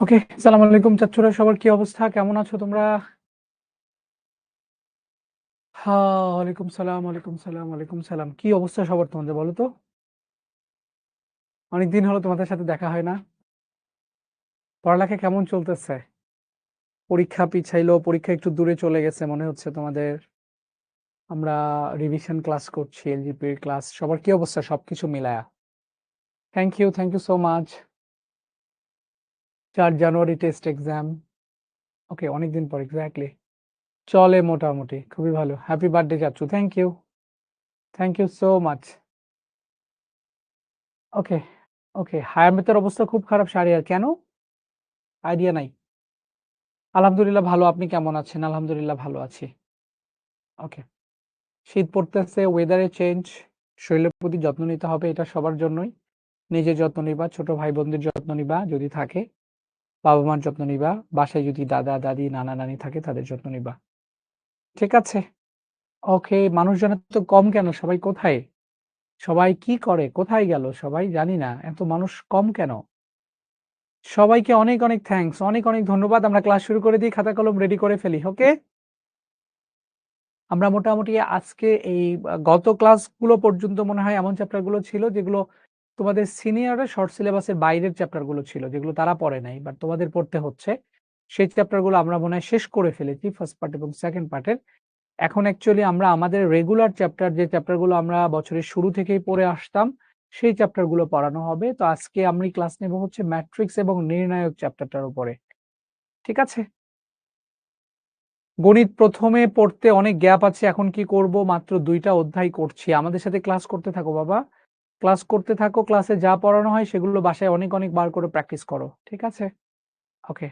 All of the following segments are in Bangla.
ওকে, সালাম আলাইকুম চাচ্চুরা, সবার কি অবস্থা? কেমন আছো তোমরা? হ্যাঁ ওয়ালাইকুম সালাম ওয়ালাইকুম সালাম ওয়ালাইকুম সালাম। কি অবস্থা সবার তোমাদের, বলো তো? অনেকদিন হলো তোমাদের সাথে দেখা হয় না। পড়ালেখা কেমন চলতেছে? পরীক্ষা পিছাইলো, পরীক্ষা একটু দূরে চলে গেছে, মনে হচ্ছে তোমাদের। আমরা রিভিশন ক্লাস করছি এলজিপির ক্লাস সবার কি অবস্থা? সবকিছু মিলায়া। Thank you thank you so much চার জানুয়ারি টেস্ট এক্সাম ওকে অনেকদিন পর এক্স্যাক্টলি চলে মোটামুটি, খুবই ভালো। Happy birthday চাচ্ছু thank you thank you so much okay okay হায়ামেতের অবস্থা খুব খারাপ সারিয়ার কেন? আইডিয়া নাই। আলহামদুলিল্লাহ ভালো, আপনি কেমন আছেন? আলহামদুলিল্লাহ ভালো আছি। ওকে শীত পড়তেছে ওয়েদারে চেঞ্জ শরীরের প্রতি যত্ন নিতে হবে, এটা সবার জন্যই। নিজের যত্ন নিবা, ছোট ভাই বোনদের যত্ন নিবা, যদি থাকে। বাবা মার যত্ন নিবা, বাসায় যদি দাদা, দাদি, নানা, নানি থাকে তাদের যত্ন নিবা। ঠিক আছে? ওকে মানুষজনের তো কম কেন? সবাই কোথায়? সবাই কি করে? কোথায় গেল? সবাই জানি না। এত মানুষ কম কেন? সবাইকে অনেক অনেক থ্যাঙ্কস অনেক অনেক ধন্যবাদ। আমরা ক্লাস শুরু করে দিই, খাতা, কলম রেডি করে ফেলি, ওকে? আমরা মোটামুটি আজকে এই গত ক্লাসগুলো পর্যন্ত মনে হয় এমন চ্যাপ্টারগুলো ছিল যেগুলো তোমাদের সিনিয়ররা শর্ট সিলেবাসের বাইরের চ্যাপ্টারগুলো ছিল, যেগুলো তারা পড়ে নাই বাট তোমাদের পড়তে হচ্ছে। সেই চ্যাপ্টারগুলো আমরা মনে হয় শেষ করে ফেলেছি ফার্স্ট পার্ট এবং সেকেন্ড পার্টের এখন অ্যাকচুয়ালি আমরা আমাদের রেগুলার চ্যাপ্টার যে চ্যাপ্টারগুলো আমরা বছরের শুরু থেকেই পড়ে আসতাম, সেই চ্যাপ্টারগুলো পড়ানো হবে। তো আজকে আমি ক্লাস নেব হচ্ছে ম্যাট্রিক্স এবং নির্ণায়ক চ্যাপ্টারটার উপরে। ঠিক আছে? গণিত প্রথমে পড়তে অনেক গ্যাপ আছে, এখন কি করব? মাত্র দুইটা অধ্যায় করছি। আমাদের সাথে ক্লাস করতে থাকো বাবা। ক্লাস করতে থাকো, ক্লাসে যা পড়ানো হয় সেগুলো বাসায় অনেক অনেক বার করে প্র্যাকটিস করো, ঠিক আছে? ওকে।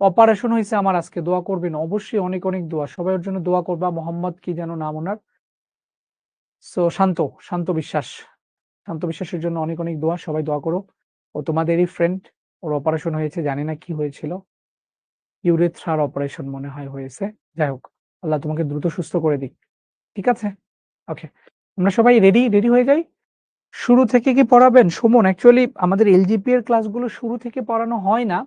অপারেশন হয়েছে আমার আজকে, দোয়া করবেন, অবশ্যই অনেক অনেক দোয়া সবার জন্য দোয়া করবা, মোহাম্মদ কি যেন নাম ওনার। সো, শান্ত শান্ত বিশ্বাস, শান্ত বিশ্বাসের জন্য অনেক অনেক দোয়া, সবাই দোয়া করো। ও তোমাদেরই ফ্রেন্ড ওর অপারেশন হয়েছে, জানি না কি হয়েছিল। ইউরেথ্রার অপারেশন মনে হয় হয়েছে, যাই হোক, আল্লাহ তোমাকে দ্রুত সুস্থ করে দিক, ঠিক আছে? ওকে, আমরা সবাই রেডি রেডি হয়ে যাই? শুরু থেকে কি পড়াবেন? সুমন অ্যাকচুয়ালি আমাদের এলজিপি এর ক্লাসগুলো শুরু থেকে পড়ানো হয় না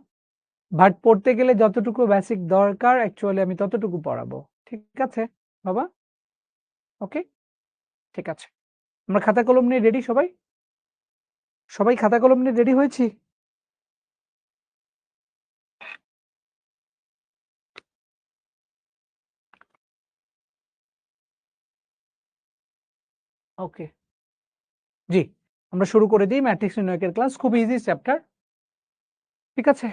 বাট পড়তে গেলে যতটুকু বেসিক দরকার অ্যাকচুয়ালি আমি ততটুকু পড়াবো। ঠিক আছে, বাবা? ওকে ঠিক আছে। আমরা খাতা কলম নিয়ে রেডি সবাই? সবাই খাতা কলম নিয়ে রেডি হয়েছি? ওকে জি, আমরা শুরু করে দিই ম্যাট্রিক্স নির্ণয়কের ক্লাস, খুব ইজি চ্যাপ্টার ঠিক আছে,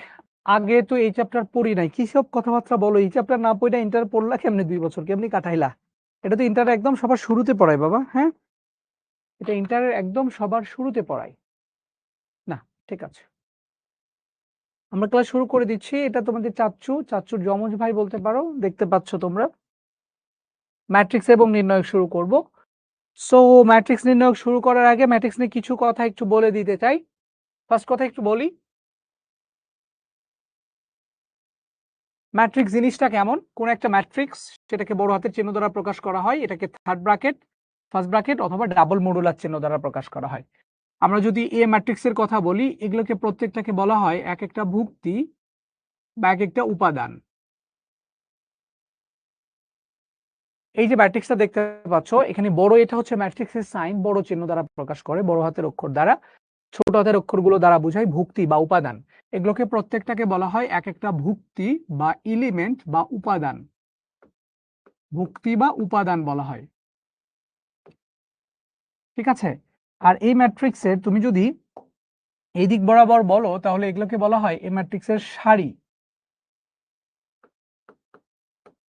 আগে তো এই চ্যাপ্টার পড়ি নাই, কি সব কথাবার্তা বলো? এই চ্যাপ্টার না পড়ে ইন্টার পড়লা কেমনি দুই বছর? কেমনি কাটাইলা? এটা তো ইন্টার একদম সবার শুরুতে পড়ায় বাবা হ্যাঁ? এটা ইন্টারের একদম সবার শুরুতে পড়াই না, ঠিক আছে। আমরা ক্লাস শুরু করে দিচ্ছি, এটা তোমাদের চাচ্চু চাচ্চুর যমজ ভাই বলতে পারো, দেখতে পাচ্ছ তোমরা। ম্যাট্রিক্স এবং নির্ণয় শুরু করব। সো ম্যাট্রিক্স নির্ণয় শুরু করার আগে ম্যাট্রিক্স নিয়ে কিছু কথা একটু বলে দিতে চাই। ফার্স্ট কথা একটু বলি। ম্যাট্রিক্স জিনিসটা কেমন? কোন একটা ম্যাট্রিক্স সেটাকে বড় হাতের চিহ্ন দ্বারা প্রকাশ করা হয়, এটাকে থার্ড ব্র্যাকেট ফার্স্ট ব্র্যাকেট অথবা ডাবল মডুলার চিহ্ন দ্বারা প্রকাশ করা হয়। আমরা যদি এ ম্যাট্রিক্সের কথা বলি, এগুলোকে প্রত্যেকটাকে বলা হয় এক একটা ভুক্তি বা এক একটা উপাদান। এই যে ম্যাট্রিক্সটা দেখতে পাচ্ছ, এখানে বড় এটা হচ্ছে ম্যাট্রিক্সের সাইন বড় চিহ্ন দ্বারা প্রকাশ করে, বড় হাতের অক্ষর দ্বারা। ছোট হাতের অক্ষরগুলো দ্বারা বোঝায় ভুক্তি বা উপাদান। এগুলোকে প্রত্যেকটাকে বলা হয় এক একটা ভুক্তি বা এলিমেন্ট বা উপাদান। ভুক্তি বা উপাদান বলা হয়। ঠিক আছে? আর এই ম্যাট্রিক্সের তুমি যদি এই দিক বরাবর বলো, তাহলে এগুলোকে বলা হয় এই ম্যাট্রিক্সের সারি।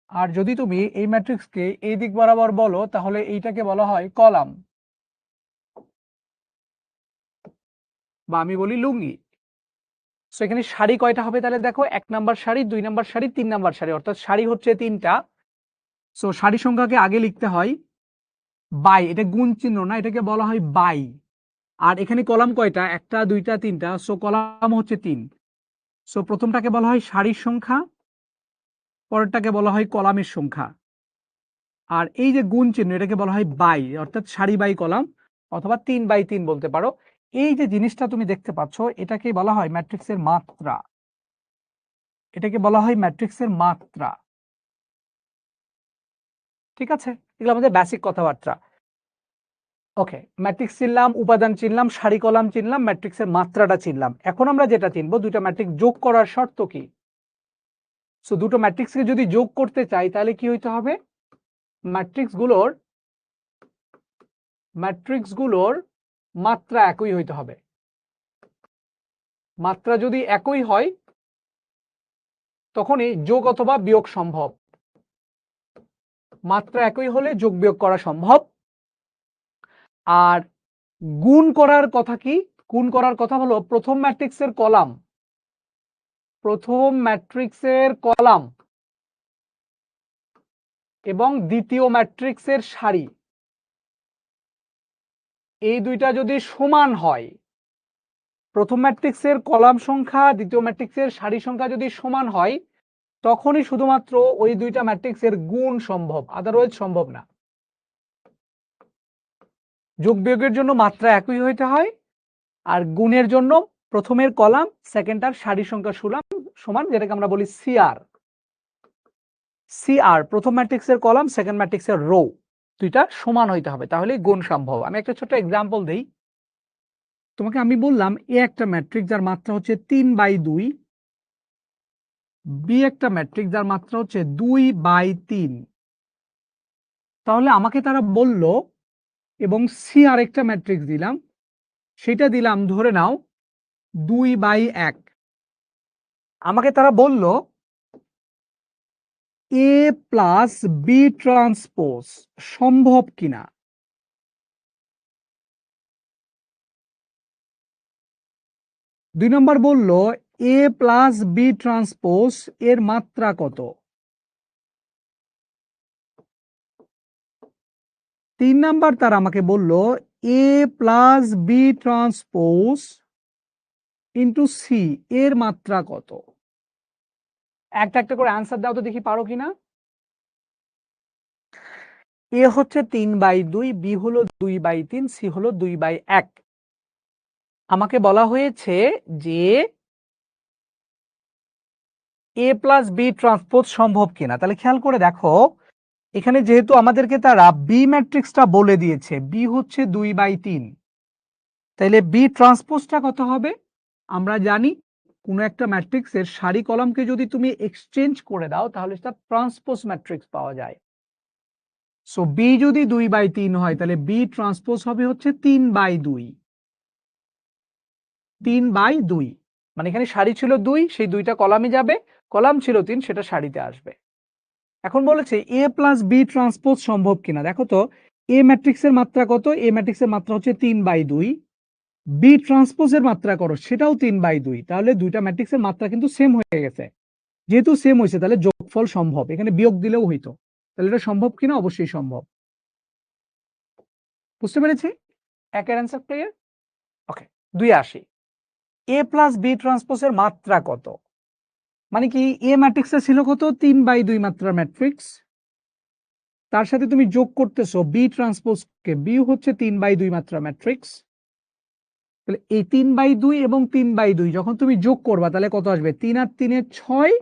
আর যদি তুমি এই ম্যাট্রিক্সকে এই দিক বরাবর বলো, তাহলে এইটাকে বলা হয় কলাম। বা আমি বলি লুঙ্গি। সো এখানে সারি কয়টা হবে তাহলে দেখো? এক নাম্বার সারি, দুই নাম্বার সারি, তিন নাম্বার সারি, অর্থাৎ সারি হচ্ছে তিনটা। সো সারি সংখ্যাকে আগে লিখতে হয় বাই। এটা গুণ চিহ্ন না, এটাকে বলা হয় বাই। আর এখানে কলাম কয়টা? একটা, দুইটা, তিনটা। সো কলাম হচ্ছে তিন। সো প্রথমটাকে বলা হয় সারির সংখ্যা। পরেরটাকে বলা হয় কলামের সংখ্যা। আর এই যে গুণ চিহ্ন, এটাকে বলা হয় বাই, অর্থাৎ সারি বাই কলাম, অথবা তিন বাই তিন বলতে পারো। এই যে জিনিসটা তুমি দেখতে পাচ্ছ, এটাকে বলা হয় ম্যাট্রিক্সের মাত্রা। এটাকে বলা হয় ম্যাট্রিক্সের মাত্রা। ঠিক আছে? এগুলো আমাদের বেসিক কথাবার্তা। ওকে ম্যাট্রিক্স চিনলাম, উপাদান চিনলাম, সারি কলাম চিনলাম ম্যাট্রিক্সের মাত্রাটা চিনলাম। এখন আমরা যেটা চিনবো দুটো ম্যাট্রিক্স যোগ করার শর্ত কি? সো দুটো ম্যাট্রিক্সকে যদি যোগ করতে চাই, তাহলে কি হইতে হবে? ম্যাট্রিক্সগুলোর ম্যাট্রিক্সগুলোর মাত্রা একই হইতে হবে। মাত্রা যদি একই হয়, তখনই যোগ অথবা বিয়োগ সম্ভব। মাত্রা একই হলে যোগ বিয়োগ করা সম্ভব। আর গুণ করার কথা কি? গুণ করার কথা হলো প্রথম ম্যাট্রিক্সের কলাম প্রথম ম্যাট্রিক্সের কলাম এবং দ্বিতীয় ম্যাট্রিক্সের সারি। এই দুইটা যদি সমান হয়, প্রথম ম্যাট্রিক্সের কলাম সংখ্যা, দ্বিতীয় ম্যাট্রিক্সের সারি সংখ্যা যদি সমান হয়, তখনই শুধুমাত্র ওই দুইটা ম্যাট্রিক্সের গুণ সম্ভব আদারওয়াইজ সম্ভব না। যোগ বিয়োগের জন্য মাত্রা একই হইতে হয়, আর গুণের জন্য প্রথমের কলাম সেকেন্ডটার সারি সংখ্যা সুলাম সমান, যেটাকে আমরা বলি সিআর সিআর প্রথম ম্যাট্রিক্সের কলাম, সেকেন্ড ম্যাট্রিক্সের রো, দুইটা সমান হইতে হবে। তাহলে গুণ সম্ভব। আমি একটা ছোট এক্সাম্পল দেই। তোমাকে আমি বললাম এ একটা ম্যাট্রিক যার মাত্রা হচ্ছে তিন বাই দুই বি একটা ম্যাট্রিক যার মাত্রা হচ্ছে দুই বাই তিন। তাহলে আমাকে তারা বলল, এবং সি আর একটা ম্যাট্রিক্স দিলাম, সেটা দিলাম ধরে নাও দুই বাই এক। আমাকে তারা বলল, এ প্লাস বি ট্রান্সপোজ সম্ভব কিনা? দুই নম্বর বলল, এ প্লাস বি ট্রান্সপোজ এর মাত্রা কত? তিন নাম্বার তারা আমাকে বলল, A plus B transpose into C এর মাত্রা কত? একটা একটা করে অ্যান্সার দাও তো দেখি পারো কিনা। এ হচ্ছে তিন বাই দুই বি হলো দুই বাই তিন সি হলো দুই বাই এক। আমাকে বলা হয়েছে যে এ প্লাস বি ট্রান্সপোজ সম্ভব কিনা। তাহলে খেয়াল করে দেখো, এখানে যেহেতু আমাদেরকে তারা বি ম্যাট্রিক্সটা বলে দিয়েছে বি হচ্ছে দুই বাই তিন। তাইলে বি ট্রান্সপোজটা কত হবে? আমরা জানি কোনো একটা ম্যাট্রিক্সের সারি কলামকে যদি তুমি এক্সচেঞ্জ করে দাও, তাহলে সেটা ট্রান্সপোজ ম্যাট্রিক্স পাওয়া যায়। সো বি যদি দুই বাই তিন হয়, তাহলে বি ট্রান্সপোজ হবে হচ্ছে তিন বাই দুই। তিন বাই দুই। মানে এখানে সারি ছিল দুই, সেই দুইটা কলামে যাবে। কলাম ছিল তিন, সেটা সারিতে আসবে। এখন বলেছে এ প্লাস বি ট্রান্সপোজ সম্ভব কিনা? দেখো তো এ ম্যাট্রিক্সের মাত্রা কত? এ ম্যাট্রিক্সের মাত্রা হচ্ছে তিন বাই দুই। বি ট্রান্সপোজের মাত্রা করো, সেটাও তিন বাই দুই। তাহলে দুইটা ম্যাট্রিক্সের মাত্রা কিন্তু সেম হয়ে গেছে। যেহেতু সেম হয়েছে, তাহলে যোগফল সম্ভব। এখানে বিয়োগ দিলেও হইতো। তাহলে এটা সম্ভব কিনা? অবশ্যই সম্ভব। বুঝতে পেরেছি? একের অ্যান্সার ক্লিয়ার ওকে দুই আসি এ প্লাস বি ট্রান্সপোজের মাত্রা কত? মানে কি এ ম্যাট্রিক্সে ছিল কত? তিন বাই দুই মাত্রার ম্যাট্রিক্স তার সাথে তুমি যোগ করতেছো বি ট্রান্সপোজকে বি হচ্ছে তিন বাই দুই মাত্রা ম্যাট্রিক্স তাহলে এই তিন বাই দুই এবং তিন বাই দুই যখন তুমি যোগ করবা, তাহলে কত আসবে? তিন আর তিনে ছয়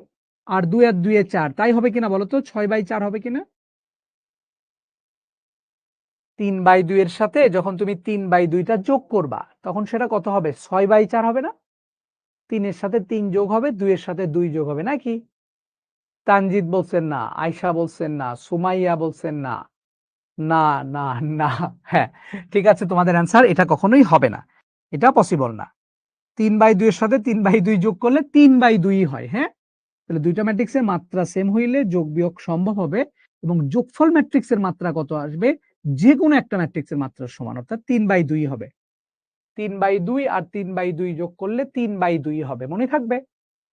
আর দুই আর দুইয়ে চার। তাই হবে কিনা বলো তো? ছয় বাই চার হবে কিনা? তিন বাই দুইয়ের সাথে যখন তুমি তিন বাই দুইটা যোগ করবা, তখন সেটা কত হবে? ছয় বাই চার হবে না? তিনের সাথে তিন যোগ হবে, দুইয়ের সাথে দুই যোগ হবে, নাকি? তানজিদ বলছেন না, আয়শা বলছেন না, সুমাইয়া বলছেন না। না না না। হ্যাঁ ঠিক আছে, তোমাদের অ্যান্সার এটা কখনোই হবে না। এটা পসিবল না। তিন বাই দুইয়ের সাথে তিন বাই দুই যোগ করলে তিন বাই দুই হয় হ্যাঁ? তাহলে দুইটা ম্যাট্রিক্সের মাত্রা সেম হইলে যোগ বিয়োগ সম্ভব হবে এবং যোগফল ম্যাট্রিক্সের মাত্রা কত আসবে? যে কোনো একটা ম্যাট্রিক্সের মাত্রা সমান, অর্থাৎ তিন বাই দুই হবে। তিন বাই দুই আর তিন বাই দুই যোগ করলে তিন বাই দুই হবে, মনে থাকবে?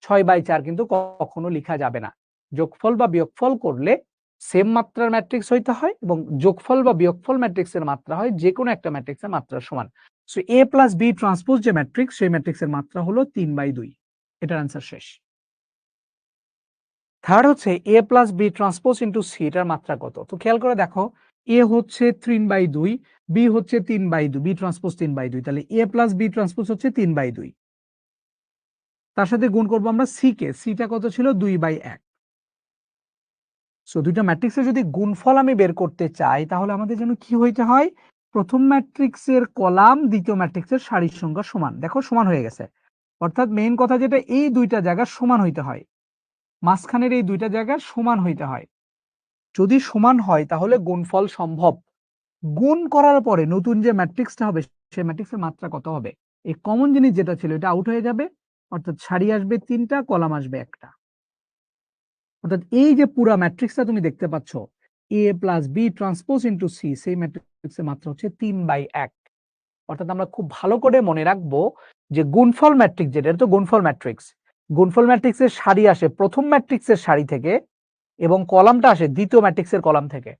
ছয় বাই চার কিন্তু কখনো লেখা যাবে না। যোগফল বা বিয়োগফল করলে সেম মাত্রার ম্যাট্রিক্স হইতে হয় এবং যোগফল বা বিয়োগফল ম্যাট্রিক্সের মাত্রা হয় যে কোনো একটা ম্যাট্রিক্সের মাত্রা সমান। So A plus B transpose যে ম্যাট্রিক্স সেই ম্যাট্রিক্সের মাত্রা হলো তিন বাই দুই। এটার আনসার শেষ। থার্ড হচ্ছে A plus B transpose into C এটার মাত্রা কত? তো খেয়াল করে দেখো এ হচ্ছে তিন বাই দুই বি হচ্ছে তিন বাই দুই বি ট্রান্সপোজ তিন বাই দুই। তাহলে এ প্লাস বি ট্রান্সপোজ হচ্ছে তিন বাই দুই। তার সাথে গুণ করব আমরা সি কে। সিটা কত ছিল? দুই বাই এক। সো দুইটা ম্যাট্রিক্সের যদি গুণফল আমি বের করতে চাই, তাহলে আমাদের জন্য কি হইতে হয়? প্রথম ম্যাট্রিক্সের কলাম, দ্বিতীয় ম্যাট্রিক্সের সারির সংখ্যা সমান। দেখো, সমান হয়ে গেছে। অর্থাৎ মেইন কথা যেটা, এই দুইটা জায়গা সমান হইতে হয়। মাঝখানের এই দুইটা জায়গা সমান হইতে হয়। যদি সমান হয়, তাহলে গুণফল সম্ভব। গুণ করার পরে নতুন যে ম্যাট্রিক্সটা হবে, সেই ম্যাট্রিক্সের মাত্রা কত হবে? এই কমন জিনিস যেটা ছিল, এটা আউট হয়ে যাবে। অর্থাৎ সারি আসবে তিনটা, কলাম আসবে একটা। অর্থাৎ এই যে পুরা ম্যাট্রিক্সটা তুমি দেখতে পাচ্ছ A plus B transpose into C সেই ম্যাট্রিক্সের মাত্রা হচ্ছে তিন বাই এক। অর্থাৎ আমরা খুব ভালো করে মনে রাখব যে গুণফল ম্যাট্রিক্স যেটা তো গুণফল ম্যাট্রিক্স গুণফল ম্যাট্রিক্সের সারি আসে প্রথম ম্যাট্রিক্সের সারি থেকে এবং কলামটা আসে দ্বিতীয় ম্যাট্রিক্সের কলাম থেকে।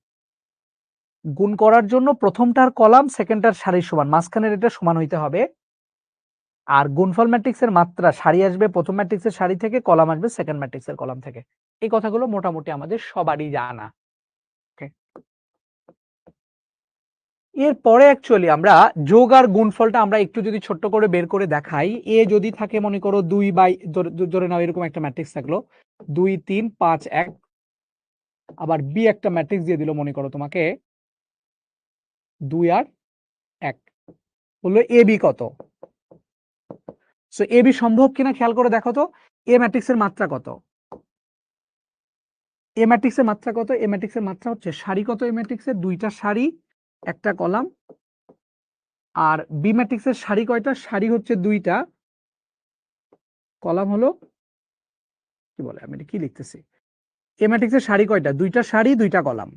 গুণ করার জন্য প্রথমটার কলাম সেকেন্ডটার সারির সমান, মাঝখানের এটা সমান হইতে হবে। আর গুণফল ম্যাট্রিক্সের মাত্রা, সারি আসবে প্রথম ম্যাট্রিক্সের সারি থেকে, কলাম আসবে সেকেন্ড ম্যাট্রিক্সের কলাম থেকে। এই কথাগুলো মোটামুটি আমাদের সবারই জানা। এরপরে অ্যাকচুয়ালি আমরা যোগ আর গুণফলটা আমরা একটু যদি ছোট্ট করে বের করে দেখাই, এ যদি থাকে মনে করো দুই বাই, ধরে নাও এরকম একটা ম্যাট্রিক্স থাকল, দুই, তিন, পাঁচ, এক, আবার বি একটা ম্যাট্রিক্স দিয়ে দিল মনে করো তোমাকে, দুই আর এক, বলল এ বি কত? সো এ বি সম্ভব কিনা খেয়াল করে দেখো তো এ ম্যাট্রিক্সের মাত্রা কত? এ ম্যাট্রিক্সের মাত্রা কত? এ ম্যাট্রিক্সের মাত্রা হচ্ছে সারি কত এ ম্যাট্রিক্সের দুইটা সারি একটা কলাম। আর বি ম্যাট্রিক্সের সারি কয়টা? সারি হচ্ছে দুইটা। কলাম হলো, কি বলে, আমি কি লিখতেছি? এ ম্যাট্রিক্সের সারি কয়টা? দুইটা সারি, দুইটা কলাম।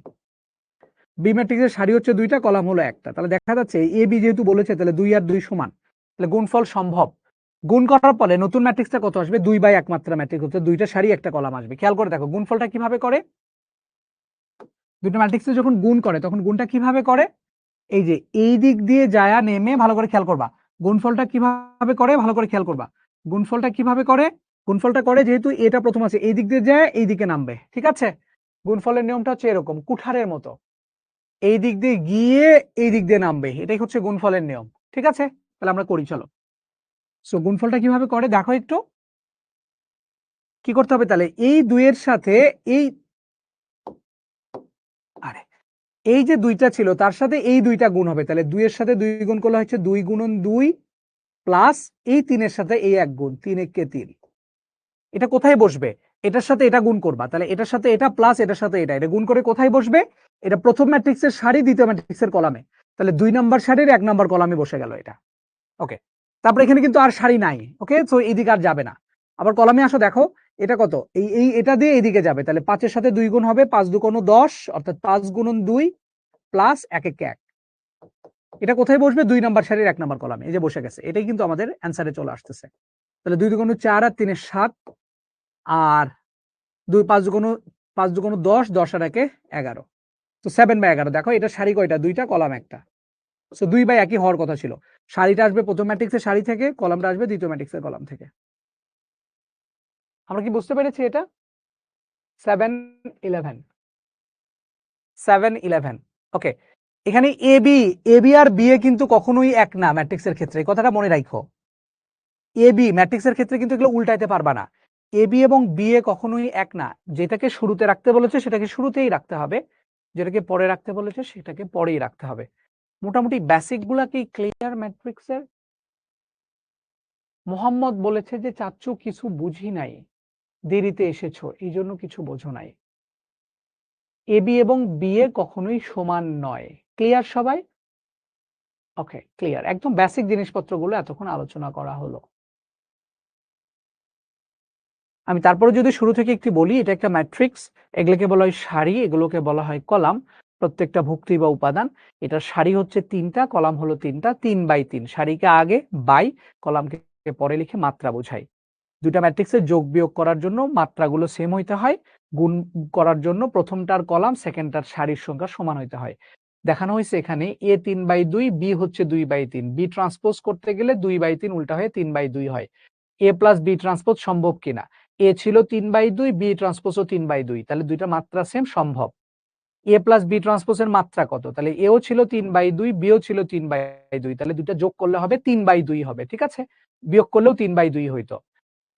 বি ম্যাট্রিক্সের সারি হচ্ছে দুইটা, কলাম হলো একটা। তাহলে দেখা যাচ্ছে এ বি যেহেতু বলেছে, তাহলে দুই আর দুই সমান। তাহলে গুণফল সম্ভব। গুণ করার পরে নতুন ম্যাট্রিক্সটা কত আসবে? দুই বাই এক মাত্রা ম্যাট্রিক্স হচ্ছে দুইটা সারি, একটা কলাম আসবে। খেয়াল করে দেখো, গুণফলটা কীভাবে করে? দুটো ম্যাট্রিক্সে যখন গুণ করে, তখন গুণটা কীভাবে করে? এই যে, এই দিক দিয়ে যায়া নেমে ভালো করে খেয়াল করবা। গুণফলটা কীভাবে করে? ভালো করে খেয়াল করবা। গুণফলটা কীভাবে করে? গুণফলটা করে যেহেতু এটা প্রথম আছে, এই দিক দিয়ে যায়, এই দিকে নামবে। ঠিক আছে? গুণফলের নিয়মটা হচ্ছে এরকম, কুঠারের মতো। এই দিক দিয়ে গিয়ে এই দিক দিয়ে নামবে। এটাই হচ্ছে গুণফলের নিয়ম। ঠিক আছে? তাহলে আমরা করি, চলো। সো গুণফলটা কীভাবে করে? দেখো একটু। কি করতে হবে তাহলে? এই দুইয়ের সাথে এই আরে, এই যে দুইটা ছিল, তার সাথে এই দুইটা গুণ হবে। তাহলে দুইয়ের সাথে দুই গুণ করলে হচ্ছে দুই গুণন দুই প্লাস এই তিনের সাথে এই এক গুণ, তিন একে তিন। এটা কোথায় বসবে? এটার সাথে এটা গুণ করবা। তাহলে এটার সাথে এটা প্লাস এটার সাথে এটা। এটা গুণ করে কোথায় বসবে? এটা প্রথম ম্যাট্রিক্সের সারি, দ্বিতীয় ম্যাট্রিক্সের কলামে। তাহলে দুই নম্বর সারির এক নম্বর কলামে বসে গেল এটা। ওকে, তারপরে এখানে কিন্তু আর সারি নাই। ওকে তো এইদিকে আর যাবে না। আবার কলামে আসো, দেখো, এটা কত? এই এই, এটা দিয়ে এইদিকে যাবে। তাহলে পাঁচের সাথে দুই গুণ হবে, পাঁচ দু কোনো দশ, অর্থাৎ পাঁচ গুণন দুই প্লাস এক এক। এক এটা কোথায় বসবে? দুই নাম্বার সারির এক নাম্বার কলামে। এই যে বসে গেছে। এটাই কিন্তু আমাদের অ্যান্সারে চলে আসতেছে। তাহলে দুই দুগুণ চার আর তিনের সাত আর দুই পাঁচ দুগুণ পাঁচ দুগুণ দশ দশ আর একে এগারো। তো সেভেন বাই এগারো। দেখো, এটা সারি কয়টা? দুইটা, কলাম একটা। সো দুই বাই একই হওয়ার কথা ছিল। সারিটা আসবে প্রথম ম্যাট্রিক্সের সারি থেকে, কলামটা আসবে দ্বিতীয় ম্যাট্রিক্সের কলাম থেকে। আমরা কি বুঝতে পেরেছি এটা? Seven eleven seven eleven okay এখানে এ বি এ বি আর বি এ কিন্তু কখনোই এক না ম্যাট্রিক্সের ক্ষেত্রে। এই কথাটা মনে রাখো এ বি ম্যাট্রিক্সের ক্ষেত্রে কিন্তু এগুলো উল্টাইতে পারবা না। এ বি এবং বি এ কখনোই এক না। যেটাকে শুরুতে রাখতে বলেছে সেটাকে শুরুতেই রাখতে হবে। যেটাকে পরে রাখতে বলেছে সেটাকে পরেই রাখতে হবে। মোটামুটি বেসিকগুলা কি ক্লিয়ার ম্যাট্রিক্সের মোহাম্মদ বলেছে যে চাচ্চু কিছু বুঝি নাই। দেরিতে এসেছ এই জন্য কিছু বোঝো নাই। এবং বি এ কখনোই সমান নয়। ক্লিয়ার সবাই? ওকে ক্লিয়ার একদম বেসিক জিনিসপত্রগুলো এতক্ষণ আলোচনা করা হলো। আমি তারপরে যদি শুরু থেকে একটি বলি, এটা একটা ম্যাট্রিক্স এগুলোকে বলা হয় সারি, এগুলোকে বলা হয় কলাম, প্রত্যেকটা ভুক্তি বা উপাদান। এটার সারি হচ্ছে তিনটা, কলাম হলো তিনটা, তিন বাই তিন। সারিকে আগে বাই, কলামকে পরে লিখে মাত্রা বোঝাই। দুটা ম্যাট্রিক্সের যোগ বিয়োগ করার জন্য মাত্রাগুলো সেম হইতে হয়, গুণ করার জন্য প্রথমটার কলাম সেকেন্ডটার সারির সংখ্যা সমান হইতে হয়। দেখানো হয়েছে এখানে এ তিন বাই দুই বি হচ্ছে দুই বাই তিন। বি ট্রান্সপোজ করতে গেলে দুই বাই তিন উল্টা হয়ে তিন বাই দুই হয়। এ প্লাস বি ট্রান্সপোজ সম্ভব কিনা? এ ছিল তিন বাই দুই বি ট্রান্সপোজও তিন বাই দুই। তাহলে দুইটা মাত্রা সেম সম্ভব। এ প্লাস বি ট্রান্সপোজের মাত্রা কত? তাহলে এও ছিল তিন বাই দুই বিও ছিল তিন বাই দুই। তাহলে দুইটা যোগ করলে হবে তিন বাই দুই হবে, ঠিক আছে? বিয়োগ করলেও তিন বাই দুই হইতো।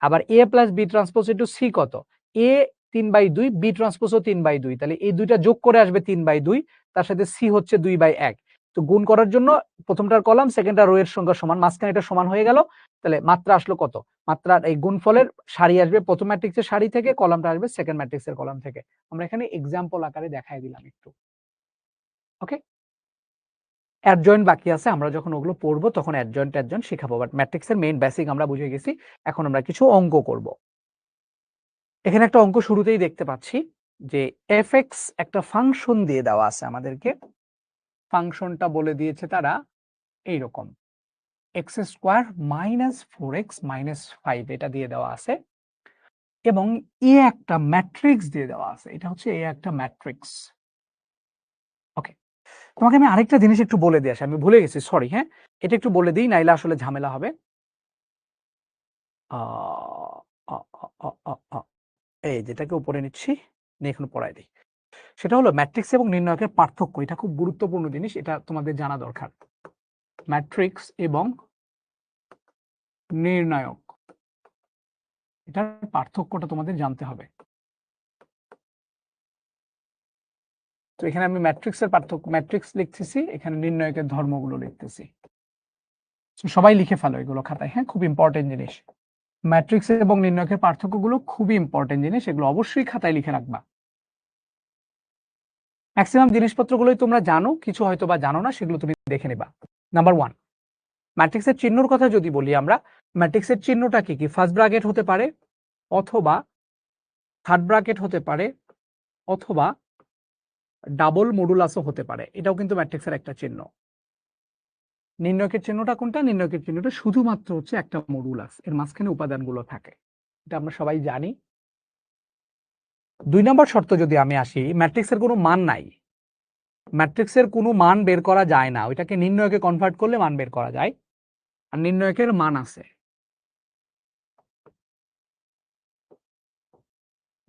আবার A plus B transpose into C কত? এ তিন বাই দুই বি ট্রান্সপোজও তিন বাই দুই। তাহলে এই দুইটা যোগ করে আসবে তিন বাই দুই, তার সাথে সি হচ্ছে দুই বাই এক। তো গুণ করার জন্য প্রথমটার কলাম সেকেন্ডটা রো এর সংখ্যা সমান, মাঝখানে এটা সমান হয়ে গেল। তাহলে মাত্রা আসলো কত? মাত্রার এই গুণফলের সারি আসবে, প্রথম ম্যাট্রিক্সের সারি থেকে কলামটা আসবে সেকেন্ড ম্যাট্রিক্সের কলাম থেকে। আমরা এখানে এক্সাম্পল আকারে দেখাই দিলাম একটু। ওকে অ্যাডজয়েন্ট বাকি আছে, আমরা যখন ওগুলো পড়ব তখন অ্যাডজয়েন্ট অ্যাডজয়েন্ট শেখাবো। বাট ম্যাট্রিক্সের মেইন বেসিক আমরা বুঝে গেছি, এখন আমরা কিছু অঙ্ক করব। এখানে একটা অঙ্ক শুরুতেই দেখতে পাচ্ছি যে এফ এক্স একটা ফাংশন দিয়ে দেওয়া আছে আমাদেরকে। ফাংশনটা বলে দিয়েছে তারা এইরকম। X square minus four X minus five এটা দিয়ে দেওয়া আছে। এবং এ একটা ম্যাট্রিক্স দিয়ে দেওয়া আছে। এটা হচ্ছে এ একটা ম্যাট্রিক্স তোমাকে আমি আরেকটা জিনিস একটু বলে দিয়ে আসি আমি ভুলে গেছি সরি হ্যাঁ? এটা একটু বলে দিই, নাইলে আসলে ঝামেলা হবে। এই যেটাকে উপরে নিচ্ছি, নিয়ে এখন পড়াই দিই। সেটা হলো ম্যাট্রিক্স এবং নির্ণয়কের পার্থক্য, এটা খুব গুরুত্বপূর্ণ জিনিস, এটা তোমাদের জানা দরকার। ম্যাট্রিক্স এবং নির্ণায়ক, এটার পার্থক্যটা তোমাদের জানতে হবে। তো এখানে আমি ম্যাট্রিক্সের পার্থক্য ম্যাট্রিক্স লিখতেছি, এখানে নির্ণায়কের ধর্মগুলো লিখতেছি। সবাই লিখে ফেলো এগুলো খাতায় হ্যাঁ? খুব ইম্পর্টেন্ট জিনিস। ম্যাট্রিক্স এবং নির্ণায়কের পার্থক্যগুলো খুবই ইম্পর্টেন্ট জিনিস, এগুলো অবশ্যই খাতায় লিখে রাখবা। ম্যাক্সিমাম জিনিসপত্রগুলোই তোমরা জানো, কিছু হয়তো বা জানো না, সেগুলো তুমি দেখে নিবা। নাম্বার ওয়ান ম্যাট্রিক্সের চিহ্নর কথা যদি বলি আমরা ম্যাট্রিক্সের চিহ্নটা কি কি? ফার্স্ট ব্র্যাকেট হতে পারে, অথবা থার্ড ব্র্যাকেট হতে পারে, অথবা ডাবল মডুলাসও হতে পারে। এটাও কিন্তু ম্যাট্রিক্সের একটা চিহ্ন। নির্ণয়কের চিহ্নটা কোনটা? নির্ণয়কের চিহ্নটা শুধুমাত্র হচ্ছে একটা মডুলাস। এর মাঝখানে উপাদানগুলো থাকে। এটা আমরা সবাই জানি। দুই নম্বর শর্ত যদি আমি আসি, ম্যাট্রিক্সের কোনো মান নাই। ম্যাট্রিক্সের কোনো মান বের করা যায় না। ওইটাকে নির্ণয়কে কনভার্ট করলে মান বের করা যায়। আর নির্ণয়কের মান আছে।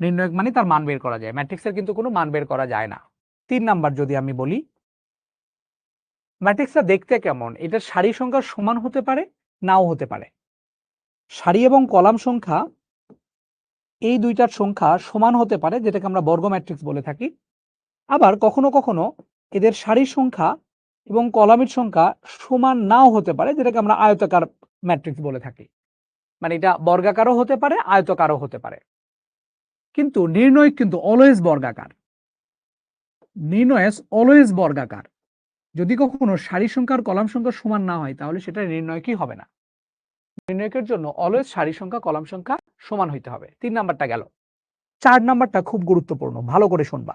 নির্ণয়ক মানে তার মান বের করা যায়। ম্যাট্রিক্সের কিন্তু কোনো মান বের করা যায় না। তিন নাম্বার যদি আমি বলি, ম্যাট্রিক্সটা দেখতে কেমন? এটার সারি সংখ্যা সমান হতে পারে, নাও হতে পারে। সারি এবং কলাম সংখ্যা, এই দুইটার সংখ্যা সমান হতে পারে, যেটাকে আমরা বর্গ ম্যাট্রিক্স বলে থাকি। আবার কখনো কখনো এদের সারির সংখ্যা এবং কলামের সংখ্যা সমান নাও হতে পারে, যেটাকে আমরা আয়তাকার ম্যাট্রিক্স বলে থাকি। মানে এটা বর্গাকারও হতে পারে, আয়তকারও হতে পারে। কিন্তু নির্ণয় কিন্তু অলওয়েজ বর্গাকার। নির্ণয় অলওয়েজ বর্গাকার। যদি কখনো সারি সংখ্যার কলাম সংখ্যা সমান না হয়, তাহলে সেটা নির্ণয় কি হবে না। নির্ণয়কের জন্য অলওয়েজ সারি সংখ্যা, কলাম সংখ্যা সমান হইতে হবে। তিন নাম্বারটা গেল। চার নাম্বারটা খুব গুরুত্বপূর্ণ, ভালো করে শুনবা।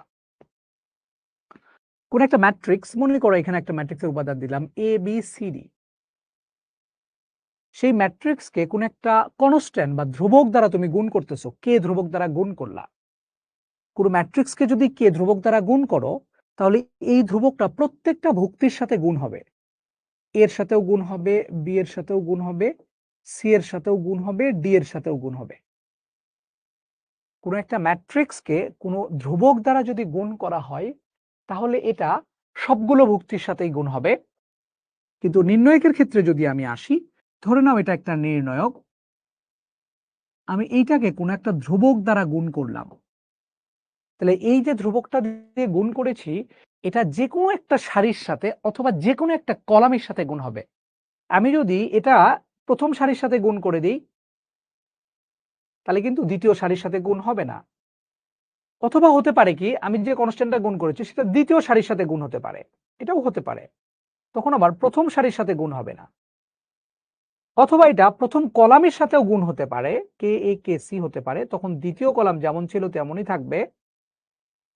কোন একটা ম্যাট্রিক্স মনে করো এখানে একটা ম্যাট্রিক্সের উপাদান দিলাম এ বি সি ডি সেই ম্যাট্রিক্সকে কোন একটা কনস্ট্যান্ট বা ধ্রুবক দ্বারা তুমি গুণ করতেছো, কে ধ্রুবক দ্বারা গুণ করলা? কোনো ম্যাট্রিক্সকে যদি কে ধ্রুবক দ্বারা গুণ করো, তাহলে এই ধ্রুবকটা প্রত্যেকটা ভুক্তির সাথে গুণ হবে। এর সাথেও গুণ হবে বি এর সাথেও গুণ হবে সি এর সাথেও গুণ হবে ডি এর সাথেও গুণ হবে। কোনো একটা ম্যাট্রিক্সকে কোনো ধ্রুবক দ্বারা যদি গুণ করা হয়, তাহলে এটা সবগুলো ভুক্তির সাথেই গুণ হবে। কিন্তু নির্ণয়কের ক্ষেত্রে যদি আমি আসি, ধরে নাও এটা একটা নির্ণয়ক। আমি এইটাকে কোনো একটা ধ্রুবক দ্বারা গুণ করলাম। তাহলে এই যে ধ্রুবকটা দিয়ে গুণ করেছি, এটা যে কোনো একটা সারির সাথে অথবা যে কোনো একটা কলামের সাথে গুণ হবে। আমি যদি এটা প্রথম সারির সাথে গুণ করে দিই, তাহলে কিন্তু দ্বিতীয় সারির সাথে গুণ হবে না। অথবা হতে পারে কি, আমি যে কনস্ট্যান্টটা গুণ করেছি, সেটা দ্বিতীয় সারির সাথে গুণ হতে পারে। এটাও হতে পারে। তখন আবার প্রথম সারির সাথে গুণ হবে না। অথবা এটা প্রথম কলামের সাথেও গুণ হতে পারে, কে, এ, কে, সি হতে পারে, তখন দ্বিতীয় কলাম যেমন ছিল তেমনই থাকবে।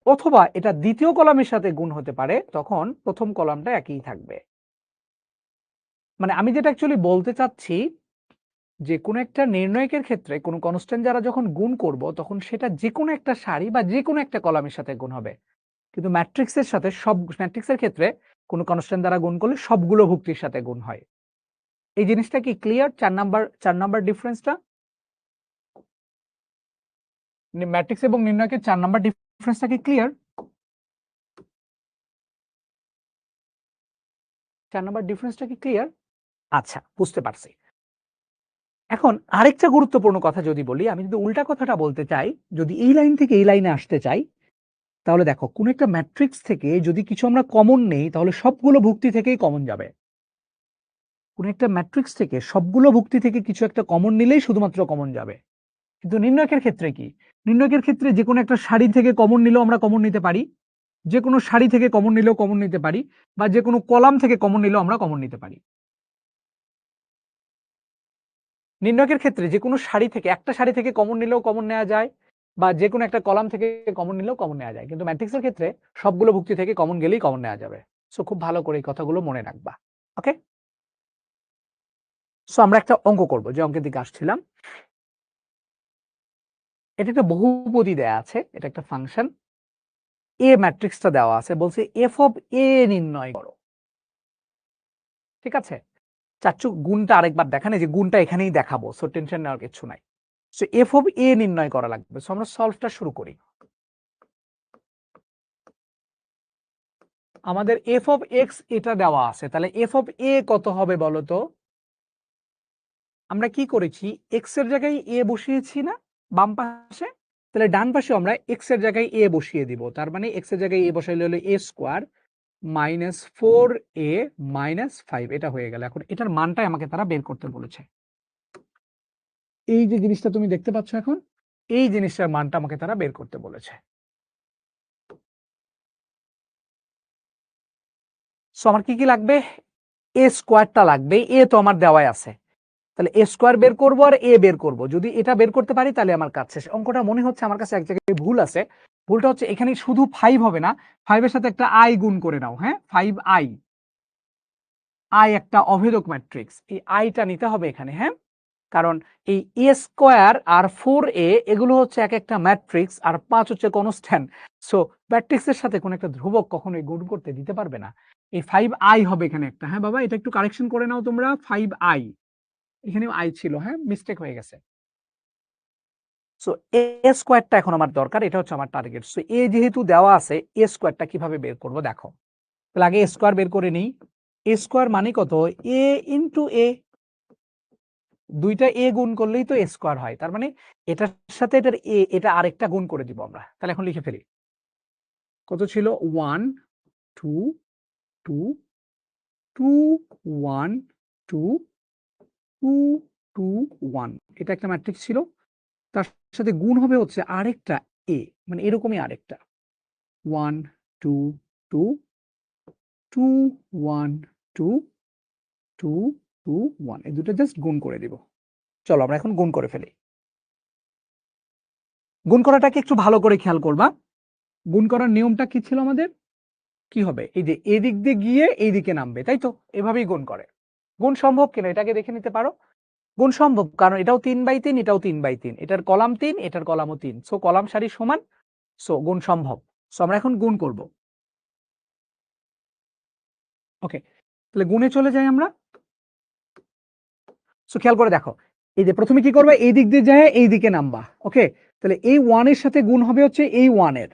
অথবা এটা দ্বিতীয় কলামের সাথে গুণ হতে পারে, তখন প্রথম কলামটা একই থাকবে। মানে আমি যেটা অ্যাকচুয়ালি বলতে চাচ্ছি, যে কোনো একটা নির্ণয়কের ক্ষেত্রে কোনো কনস্ট্যান্ট যারা যখন গুণ করব, তখন সেটা যে কোনো একটা সারি বা যে কোনো একটা কলামের সাথে গুণ হবে। কিন্তু ম্যাট্রিক্সের সাথে সব ম্যাট্রিক্সের ক্ষেত্রে কোনো কনস্ট্যান্ট দ্বারা গুণ করলে সবগুলো ভুক্তির সাথে গুণ হয়। এই জিনিসটা কি ক্লিয়ার চার নাম্বার চার নাম্বার ডিফারেন্সটা ম্যাট্রিক্স এবং নির্ণয়কের চার নাম্বার ডিফারেন্সটা কি ক্লিয়ার চার নাম্বার ডিফারেন্সটা কি ক্লিয়ার আচ্ছা বুঝতে পারছি। এখন আরেকটা গুরুত্বপূর্ণ কথা যদি বলি, আমি যদি উল্টা কথাটা বলতে চাই, যদি এই লাইন থেকে এই লাইনে আসতে চাই, তাহলে দেখো, কোন একটা ম্যাট্রিক্স থেকে যদি কিছু আমরা কমন নেই, তাহলে সবগুলো ভুক্তি থেকেই কমন যাবে। কোন একটা ম্যাট্রিক্স থেকে সবগুলো ভুক্তি থেকে কিছু একটা কমন নিলেই শুধুমাত্র কমন যাবে। কিন্তু নির্ণয়কের ক্ষেত্রে কি? নির্ণয়কের ক্ষেত্রে যে কোনো একটা শাড়ি থেকে কমন নিলেও আমরা কমন নিতে পারি। যে কোনো শাড়ি থেকে কমন নিলেও কমন নিতে পারি বা যে কোনো কলাম থেকে কমন নিলেও আমরা কমন নিতে পারি। নির্ণয়কের ক্ষেত্রে যে কোনো শাড়ি থেকে, একটা শাড়ি থেকে কমন নিলেও কমন নেওয়া যায় বা যে কোনো একটা কলাম থেকে কমন নিলেও কমন নেওয়া যায়। কিন্তু ম্যাট্রিক্সের ক্ষেত্রে সবগুলো ভুক্তি থেকে কমন গেলেই কমন নেওয়া যাবে। সো খুব ভালো করে এই কথাগুলো মনে রাখবা। ওকে সো আমরা একটা অঙ্ক করব, যে অঙ্কের দিকে আসছিলাম। এটা একটা বহুপদী দেয়া আছে, এটা একটা ফাংশন এ ম্যাট্রিক্সটা দেওয়া আছে, বলছে এফ অফ এ নির্ণয় করো। ঠিক আছে? চাচ্ছু গুণটা আরেকবার দেখান যে গুণটা এখানেই দেখাবো সো টেনশন নেওয়ার কিছু নাই। সো এফ অফ এ নির্ণয় করা লাগবে সো আমরা সলভটা শুরু করি। আমাদের এফ অফ এক্স এটা দেওয়া আছে, তাহলে এফ অফ এ কত হবে বলতো? আমরা কি করেছি? এক্সের জায়গায় এ বসিয়েছি না? বাম পাশে, তাহলে ডান পাশে আমরা এক্সের জায়গায় এ বসিয়ে দিব। তার মানে এক্সের জায়গায় এ বসাইলে হলো A square minus four A minus five এটা হয়ে গেল। এখন এটার মানটাই আমাকে তারা বের করতে বলেছে। এই যে জিনিসটা তুমি দেখতে পাচ্ছ এখন, এই জিনিসটার মানটা আমাকে তারা বের করতে বলেছে। সো আমার কি কি লাগবে? এ স্কোয়ারটা লাগবে। এ তো আমার দেওয়াই আছে। তাহলে এ স্কোয়ার বের করব আর এ বের করব। যদি এটা বের করতে পারি, তাহলে আমার কাজ শেষ। অঙ্কটা মনে হচ্ছে আমার কাছে এক জায়গায় ভুল আছে। ভুলটা হচ্ছে এখানে শুধু ফাইভ হবে না ফাইভের সাথে একটা আই গুণ করে নাও হ্যাঁ? ফাইভ আই আই একটা অভেদক ম্যাট্রিক্স এই আইটা নিতে হবে এখানে হ্যাঁ? কারণ এই এ স্কোয়ার আর ফোর এ এগুলো হচ্ছে এক একটা ম্যাট্রিক্স আর পাঁচ হচ্ছে কনস্ট্যান্ট সো ম্যাট্রিক্সের সাথে কোনো একটা ধ্রুবক কখনোই গুণ করতে দিতে পারবে না। এই ফাইভ আই হবে এখানে একটা হ্যাঁ বাবা? এটা একটু কারেকশন করে নাও তোমরা ফাইভ আই এখানেও আই ছিল হ্যাঁ? মিস্টেক হয়ে গেছে। সো এ স্কোয়ারটা এখন আমার দরকার, এটা হচ্ছে আমার টার্গেট সো এ যেহেতু দেওয়া আছে এ স্কোয়ারটা কীভাবে বের করব? দেখো। তাহলে আগে স্কোয়ার বের করে নিই। এ স্কোয়ার মানে কত? এ ইন্টু এ দুইটা এ গুণ করলেই তো এ স্কোয়ার হয়। তার মানে এটার সাথে এটার এ এটা আরেকটা গুণ করে দিব আমরা। তাহলে এখন লিখে ফেলি। কত ছিল? One two two two one two two two one এটা একটা ম্যাট্রিক্স ছিল। তার সাথে গুণ হবে হচ্ছে আরেকটা এ মানে এরকমই আরেকটা। One two two two one two two two one এই দুটো জাস্ট গুণ করে দিব। চলো আমরা এখন গুণ করে ফেলি। গুণ করাটাকে একটু ভালো করে খেয়াল করবা। গুণ করার নিয়মটা কি ছিল আমাদের? কি হবে? এই যে এদিক দিয়ে গিয়ে এই দিকে নামবে, তাই তো? এভাবেই গুণ করে। গুণ সম্ভব কিনা? এটাকে দেখে নিতে পারো। গুণ সম্ভব, কারণ এটাও তিন বাই তিন, এটাও তিন বাই তিন। এটার কলাম তিন, এটার কলামও তিন। সো কলাম সারি সমান সো গুণ সম্ভব। সো আমরা এখন গুণ করব। ওকে তাহলে গুণে চলে যাই আমরা। সো খেয়াল করে দেখো, এই যে প্রথমে কি করবে? এই দিক দিয়ে যায়, এই দিকে নামবা। ওকে তাহলে এই ওয়ানের সাথে গুণ হবে হচ্ছে এই ওয়ানের